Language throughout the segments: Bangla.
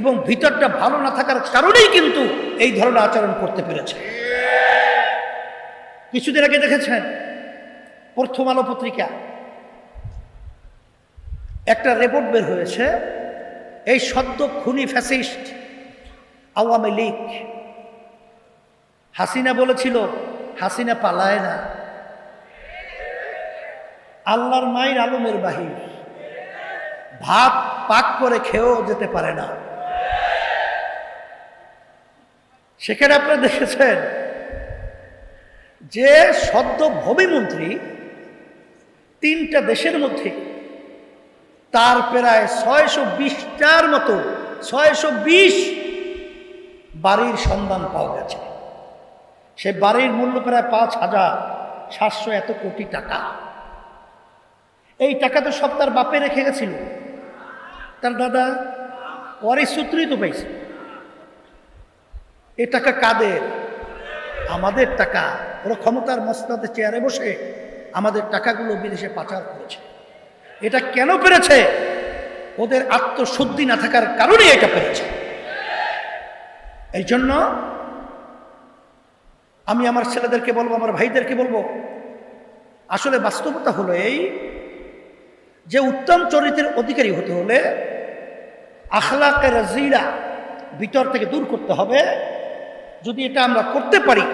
এবং ভিতরটা ভালো না থাকার কারণেই কিন্তু এই ধরনের আচরণ করতে পেরেছে। কিছুদিন আগে দেখেছেন, প্রথম আলো পত্রিকা, একটা রিপোর্ট বের হয়েছে, এই সদ্য খুনি ফ্যাসিস্ট আওয়ামী লীগ, হাসিনা বলেছিল, হাসিনা পালায় না। আল্লাহর মায়ের আলমের বাহির, ভাত পাক করে খেয়েও যেতে পারে না। সেখানে আপনারা দেখেছেন যে সদ্য ভূমিমন্ত্রী তিনটা দেশের মধ্যে তার প্রায় ছয়শো বিশটার মতো, ছয়শো বিশ বাড়ির সন্ধান পাওয়া গেছে। সে বাড়ির মূল্য প্রায় পাঁচ হাজার সাতশো এত কোটি টাকা। এই টাকা তো সব তার বাপে রেখে গেছিল। তার দাদা পরে সূত্রই তো পাইছে এ টাকা কাদের? আমাদের টাকা। ওরা ক্ষমতার মস্তাতে চেয়ারে বসে আমাদের টাকাগুলো বিদেশে পাচার করেছে। এটা কেন পেরেছে? ওদের আত্মশুদ্ধি না থাকার কারণে এটা পেরেছে। এই জন্য আমি আমার ছেলেদেরকে বলব, আমার ভাইদেরকে বলব, আসলে বাস্তবতা হলো এই যে উত্তম চরিত্রের অধিকারী হতে হলে আখলাকের জিরা ভিতর থেকে দূর করতে হবে। যদি এটা আমরা করতে পারি,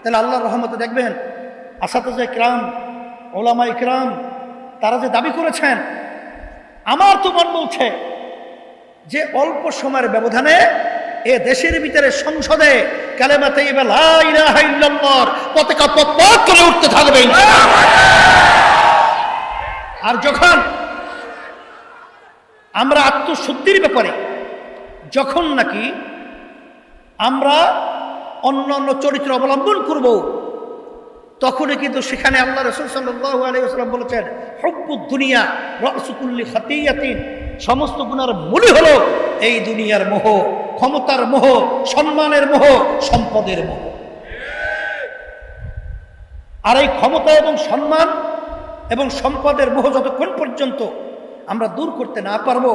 তাহলে আল্লাহর রহমতে দেখবেন আসাতাজ ইকরাম ওলামা ইকরাম তারা যে দাবি করেছেন, আমার তো মন বলছে যে অল্প সময়ের ব্যবধানে এ দেশের ভিতরে সংসদে কালেমাতে পতাকা পথ করে উঠতে থাকবে। আর যখন আমরা আত্মশুদ্ধির ব্যাপারে, যখন নাকি আমরা অন্য অন্য চরিত্র অবলম্বন করব। তখনই কিন্তু সেখানে আল্লাহ রসুল সাল্লাহ বলেছেন, হব্বুদ দুনিয়া রসুকুল্লি খাতিয়াতিন। সমস্ত গুণার মূলই হলো এই দুনিয়ার মোহ, ক্ষমতার মোহ, সম্মানের মোহ, সম্পদের মোহ। আর এই ক্ষমতা এবং সম্মান এবং সম্পদের মোহ যতক্ষণ পর্যন্ত আমরা দূর করতে না পারব,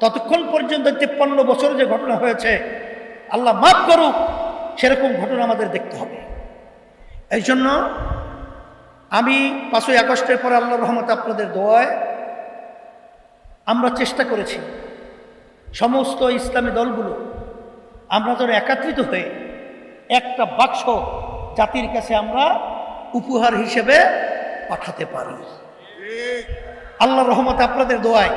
ততক্ষণ পর্যন্ত তেপ্পান্ন বছর যে ঘটনা হয়েছে আল্লাহ মাফ করুক, সেরকম ঘটনা আমাদের দেখতে হবে। এই জন্য আমি পাঁচই আগস্টের পরে আল্লাহ রহমত আপনাদের দোয়ায় আমরা চেষ্টা করেছি, সমস্ত ইসলামী দলগুলো আমরা যেন একাত্রিত হয়ে একটা বাক্স জাতির কাছে আমরা উপহার হিসেবে পাঠাতে পারি। আল্লাহর রহমতে আপনাদের দোয়ায়,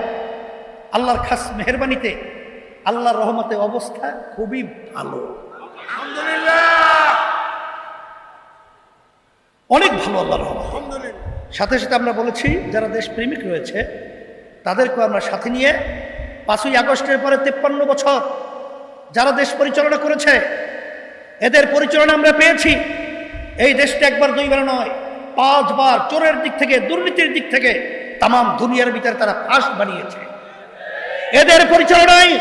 আল্লাহর খাস মেহরবানিতে আল্লাহর রহমতে অবস্থা খুবই ভালো। অনেক ভালো আল্লাহ রহমত। সাথে সাথে আমরা বলেছি যারা দেশপ্রেমিক রয়েছে তাদেরকে আমরা সাথে নিয়ে পাঁচই আগস্টের পরে তেপ্পান্ন বছর যারা দেশ পরিচালনা করেছে এদের পরিচালনা আমরা পেয়েছি। এই দেশটা একবার দুইবার নয় পাঁচবার চোরের দিক থেকে দুর্নীতির দিক থেকে তাম দুনিয়ার ভিতরে তারা ফাঁস বানিয়েছে। এদের পরিচালনায়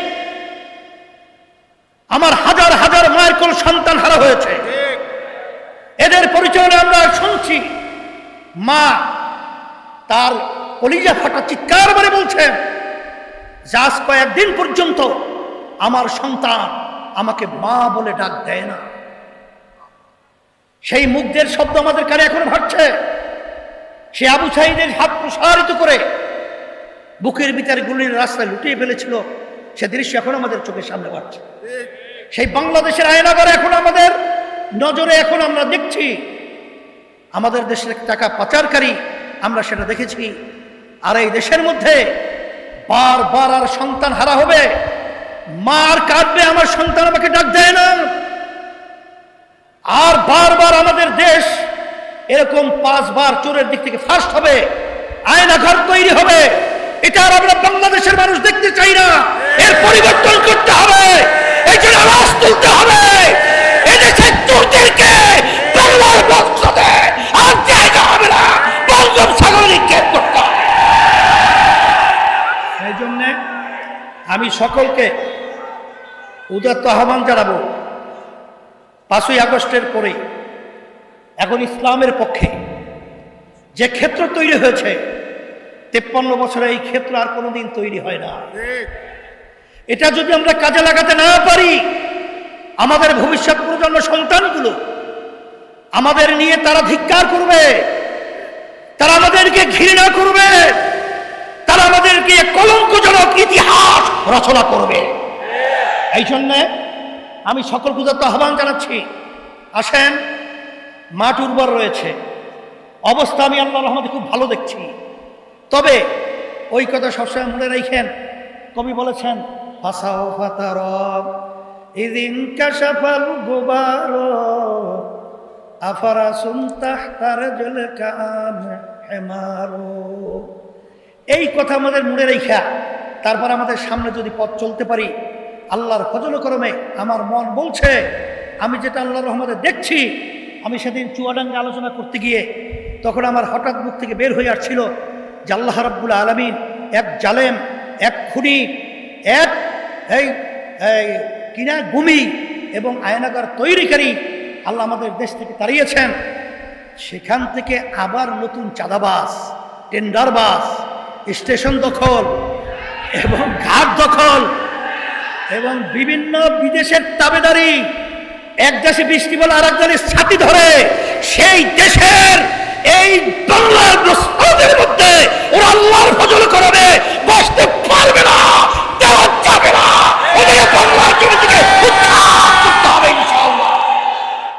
আমার হাজার হাজার মায়ের কোন সন্তান হারা হয়েছে। এদের পরিচয় আমরা শুনছি। মা তার কলিজা ফাটা চিৎকার মানে বলছেন, যাস কয়েকদিন পর্যন্ত আমার সন্তান আমাকে মা বলে ডাক দেয় না। সেই মুগ্ধের শব্দ আমাদের কানে এখন ভাবছে সে আবু সাইদের হাত প্রসারিত করে বুকের ভিতরে গুলির রাস্তায় লুটিয়ে ফেলেছিল। সে দৃশ্য এখন আমাদের চোখের সামনে বাড়ছে। সেই বাংলাদেশের আয়নাগর এখন আমাদের নজরে এখন আমরা দেখছি। আমাদের দেশের টাকা পাচারকারী, আমরা সেটা দেখেছি। আর এই দেশের মধ্যে বারবার আর সন্তান হারা হবে। মার কাঁদবে আমার সন্তান আমাকে ডাক দেয় না। আর বারবার আমাদের দেশ এরকম পাঁচবার চোরের দিক থেকে ফার্স্ট হবে। আয়না ঘর তৈরি হবে। এটা আর আমরা বাংলাদেশের মানুষ দেখতে চাই না। এর পরিবর্তন করতে হবে। হবে। আর জায়গা করতে হবে। জন্যে আমি সকলকে উদাত্ত আহ্বান জানাব। পাঁচই আগস্টের পরে এখন ইসলামের পক্ষে যে ক্ষেত্র তৈরি হয়েছে তেপ্পান্ন বছরে এই ক্ষেত্র আর কোনোদিন তৈরি হয় না। এটা যদি আমরা কাজে লাগাতে না পারি আমাদের ভবিষ্যৎ প্রজন্ম সন্তানগুলো আমাদের নিয়ে তারা ধিক্কার করবে তারা আমাদেরকে ঘৃণা করবে তারা আমাদেরকে কলঙ্কজনক ইতিহাস রচনা করবে। এই জন্যে আমি সকল পূজার আহ্বান জানাচ্ছি। আসেন মাঠ উর্বর রয়েছে। অবস্থা আমি আল্লাহ রহমতে খুব ভালো দেখছি। তবে ওই কথা সবসময় মনে রাখেন। কবি বলেছেন, ফাসাও ফাতার গোবার এই কথা আমাদের মনে রেখা তারপর আমাদের সামনে যদি পথ চলতে পারি, আল্লাহর ফজল করমে আমার মন বলছে, আমি যেটা আল্লাহর রহমতে দেখছি, আমি সেদিন চুয়াডাঙ্গা আলোচনা করতে গিয়ে তখন আমার হঠাৎ মুখ থেকে বের হয়ে আসছিল যে আল্লাহ আলমিন এক জালেম, এক খুনি, এক এই কিনা গুমি এবং আয়নাগার তৈরিকারী আল্লাহ আমাদের দেশ থেকে তাড়িয়েছেন। সেখান থেকে আবার নতুন চাঁদাবাস টেন্ডার বাস স্টেশন দখল এবং ঘাট দখল এবং বিভিন্ন বিদেশের তাবেদারি, এক দেশে বৃষ্টি বলে আর এক দেশের ছাতি ধরে সেই দেশের এই বাংলার আল্লাহর ফজল করবে।